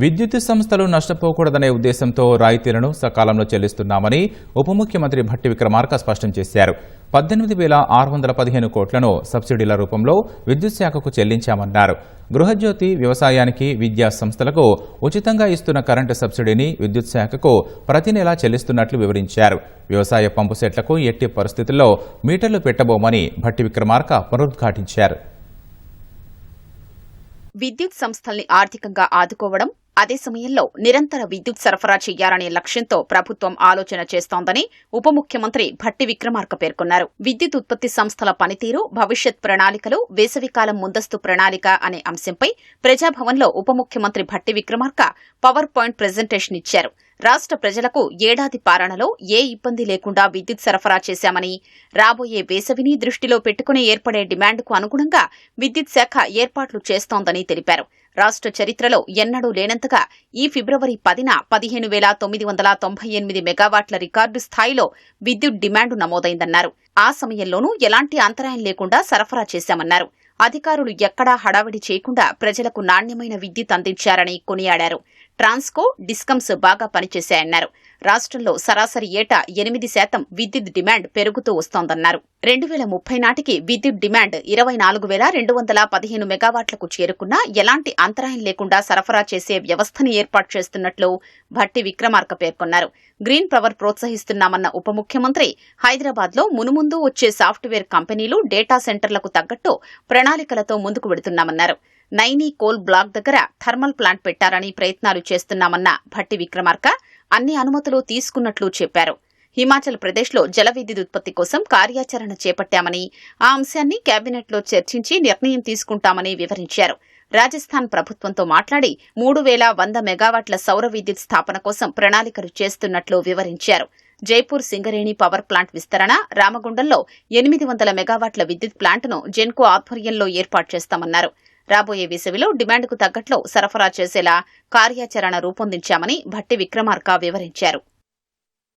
విద్యుత్ సంస్థలు నష్టపోకూడదనే ఉద్దేశంతో రాయితీలను సకాలంలో చెల్లిస్తున్నామని ఉప ముఖ్యమంత్రి భట్టి విక్రమార్క స్పష్టం చేశారు. పద్దెనిమిది వేల ఆరు వందల పదిహేను కోట్లను సబ్సిడీల రూపంలో విద్యుత్ శాఖకు చెల్లించామన్నారు. గృహజ్యోతి వ్యవసాయానికి విద్యా సంస్థలకు ఉచితంగా ఇస్తున్న కరెంటు సబ్సిడీని విద్యుత్ శాఖకు ప్రతి నెలా చెల్లిస్తున్నట్లు వివరించారు. వ్యవసాయ పంపు సెట్లకు ఎట్టి పరిస్థితుల్లో మీటర్లు పెట్టబోమని భట్టి విక్రమార్క పునరుద్ఘాటించారు. విద్యుత్ సంస్థల్ని ఆర్థికంగా ఆదుకోవడం అదే సమయంలో నిరంతర విద్యుత్ సరఫరా చేయాలనే లక్ష్యంతో ప్రభుత్వం ఆలోచన చేస్తోందని ఉప ముఖ్యమంత్రి భట్టి విక్రమార్క పేర్కొన్నారు. విద్యుత్ ఉత్పత్తి సంస్థల పనితీరు భవిష్యత్ ప్రణాళికలు వేసవికాలం ముందస్తు ప్రణాళిక అనే అంశంపై ప్రజాభవన్లో ఉప ముఖ్యమంత్రి Bhatti Vikramarka power point presentation ఇచ్చారు. రాష్ట్ర ప్రజలకు ఏడాది పాలనలో ఏ ఇబ్బంది లేకుండా విద్యుత్ సరఫరా చేశామని రాబోయే వేసవిని దృష్టిలో పెట్టుకుని ఏర్పడే డిమాండ్కు అనుగుణంగా విద్యుత్ శాఖ ఏర్పాట్లు చేస్తోందని తెలిపారు. రాష్ట్ర చరిత్రలో ఎన్నడూ లేనంతగా ఈ ఫిబ్రవరి పదిన పదిహేను వేల తొమ్మిది వందల తొంభై ఎనిమిది మెగావాట్ల రికార్డు స్థాయిలో విద్యుత్ డిమాండ్ నమోదైందన్నారు. ఆ సమయంలోనూ ఎలాంటి అంతరాయం లేకుండా సరఫరా చేశామన్నారు. అధికారులు ఎక్కడా హడావిడి చేయకుండా ప్రజలకు నాణ్యమైన విద్యుత్ అందించారని కొనియాడారు. ట్రాన్స్కో డిస్కమ్స్ బాగా పనిచేశాయన్నారు. రాష్ట్రంలో సరాసరి ఏటా ఎనిమిది శాతం విద్యుత్ డిమాండ్ పెరుగుతూ వస్తోందన్నారు. రెండు వేల ముప్పై నాటికి విద్యుత్ డిమాండ్ ఇరవై నాలుగు వేల రెండు వందల పదిహేను మెగావాట్లకు చేరుకున్నా ఎలాంటి అంతరాయం లేకుండా సరఫరా చేసే వ్యవస్థను ఏర్పాటు చేస్తున్నట్లు భట్టి విక్రమార్క పేర్కొన్నారు. గ్రీన్ పవర్ ప్రోత్సహిస్తున్నామన్న ఉప ముఖ్యమంత్రి హైదరాబాద్లో మునుముందు వచ్చే సాఫ్ట్వేర్ కంపెనీలు డేటా సెంటర్లకు తగ్గట్టు ప్రణాళికలతో ముందుకు వెడుతున్నామన్నారు. నైనీ కోల్ బ్లాక్ దగ్గర థర్మల్ ప్లాంట్ పెట్టాలని ప్రయత్నాలు చేస్తున్నామన్న భట్టి విక్రమార్క అన్ని అనుమతులు తీసుకున్నట్లు చెప్పారు. హిమాచల్ ప్రదేశ్లో జల విద్యుత్ ఉత్పత్తి కోసం కార్యాచరణ చేపట్టామని ఆ అంశాన్ని కేబినెట్లో చర్చించి నిర్ణయం తీసుకుంటామని వివరించారు. రాజస్థాన్ ప్రభుత్వంతో మాట్లాడి మూడు వేల వంద మెగావాట్ల సౌర విద్యుత్ స్థాపన కోసం ప్రణాళికలు చేస్తున్నట్లు వివరించారు. జైపూర్ సింగరేణి పవర్ ప్లాంట్ విస్తరణ రామగుండంలో ఎనిమిది వందల మెగావాట్ల విద్యుత్ ప్లాంట్ను జెన్కో ఆధ్వర్యంలో ఏర్పాటు చేస్తామన్నారు. రాబోయే వేసవిలో డిమాండ్కు తగ్గట్లో సరఫరా చేసేలా కార్యాచరణ రూపొందించామని భట్టి విక్రమార్క వివరించారు.